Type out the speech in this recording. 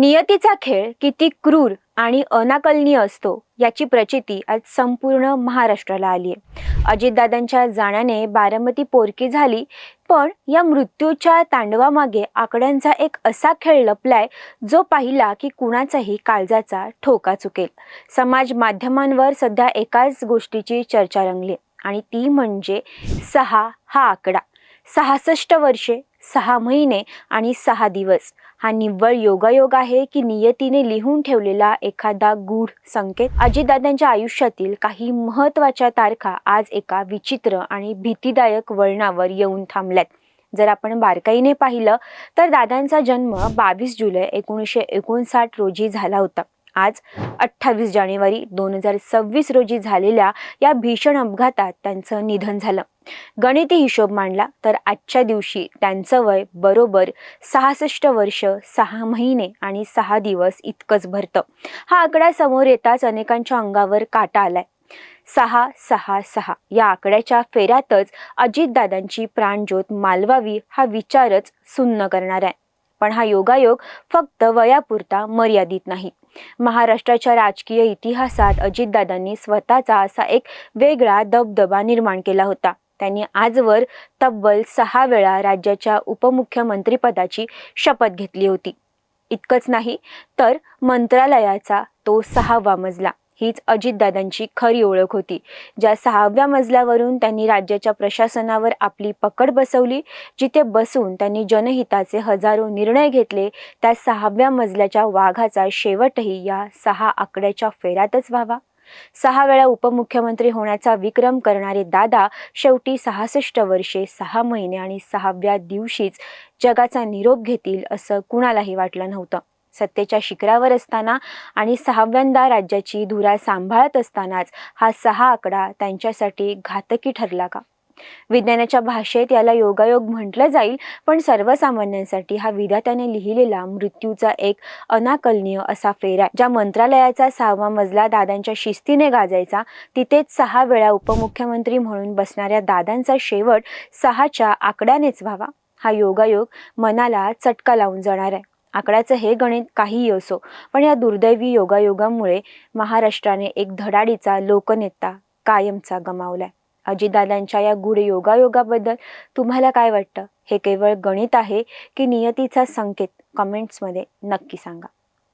नियतीचा खेळ किती क्रूर आणि अनाकलनीय असतो याची प्रचिती आज संपूर्ण महाराष्ट्राला आली आहे अजितदादांच्या जाण्याने बारामती पोरकी झाली पण या मृत्यूच्या तांडवामागे आकड्यांचा एक असा खेळ लपलाय जो पाहिला की कुणाचाही काळजाचा ठोका चुकेल. समाज माध्यमांवर सध्या एकाच गोष्टीची चर्चा रंगली आणि ती म्हणजे सहा हा आकडा. सहासष्ट वर्षे सहा महिने आणि सहा दिवस. हा निव्वळ योगायोग आहे की नियतीने लिहून ठेवलेला एखादा गूढ संकेत. अजितदादांच्या आयुष्यातील काही महत्त्वाच्या तारखा आज एका विचित्र आणि भीतीदायक वळणावर येऊन थांबल्यात. जर आपण बारकाईने पाहिलं तर दादांचा जन्म बावीस जुलै एकोणीसशे एकोणसाठ रोजी झाला होता. आज अठ्ठावीस जानेवारी दोन हजार सव्वीस रोजी झालेल्या या भीषण अपघातात त्यांचं निधन झालं. गणिती हिशोब मांडला तर आजच्या दिवशी त्यांचं वय बरोबर सहासष्ट वर्ष सहा महिने आणि सहा दिवस इतकंच भरतं. हा आकडा समोर येताच अनेकांच्या अंगावर काटा आलाय. सहा सहा सहा या आकड्याच्या फेऱ्यातच अजितदादांची प्राणज्योत मालवावी हा विचारच सुन्न करणार आहे. पण हा योगायोग फक्त वयापुरता मर्यादित नाही. महाराष्ट्राच्या राजकीय इतिहासात अजितदादांनी स्वतःचा असा एक वेगळा दबदबा निर्माण केला होता. त्यांनी आजवर तब्बल सहा वेळा राज्याच्या उपमुख्यमंत्रीपदाची शपथ घेतली होती. इतकंच नाही तर मंत्रालयाचा तो सहावा मजला. हीच अजितदादांची खरी ओळख होती. ज्या सहाव्या मजल्यावरून त्यांनी राज्याच्या प्रशासनावर आपली पकड बसवली जिथे बसून त्यांनी जनहिताचे हजारो निर्णय घेतले त्या सहाव्या मजल्याच्या वाघाचा शेवटही या सहा आकड्याच्या फेऱ्यातच व्हावा. सहा वेळा उपमुख्यमंत्री होण्याचा विक्रम करणारे दादा शेवटी सहासष्ट वर्षे सहा महिने आणि सहाव्या दिवशीच जगाचा निरोप घेतील असं कुणालाही वाटलं नव्हतं. सत्तेच्या शिखरावर असताना आणि सहाव्यांदा राज्याची धुरा सांभाळत असतानाच हा सहा आकडा त्यांच्यासाठी घातकी ठरला का विज्ञानाच्या भाषेत याला योगायोग म्हटलं जाईल पण सर्वसामान्यांसाठी हा विधात्याने लिहिलेला मृत्यूचा एक अनाकलनीय असा फेरा आहे. ज्या मंत्रालयाचा सहावा मजला दादांच्या शिस्तीने गाजायचा तिथेच सहा वेळा उपमुख्यमंत्री म्हणून बसणाऱ्या दादांचा शेवट सहाच्या आकड्यानेच व्हावा हा योगायोग मनाला चटका लावून जाणार आहे आकड्याचं हे गणित काहीही असो पण या दुर्दैवी योगायोगामुळे महाराष्ट्राने एक धडाडीचा लोकनेता कायमचा गमावलाय. अजितदादांच्या या गुढ योगायोगाबद्दल तुम्हाला काय वाटतं? हे केवळ गणित आहे की नियतीचा संकेत? कमेंट्समध्ये नक्की सांगा.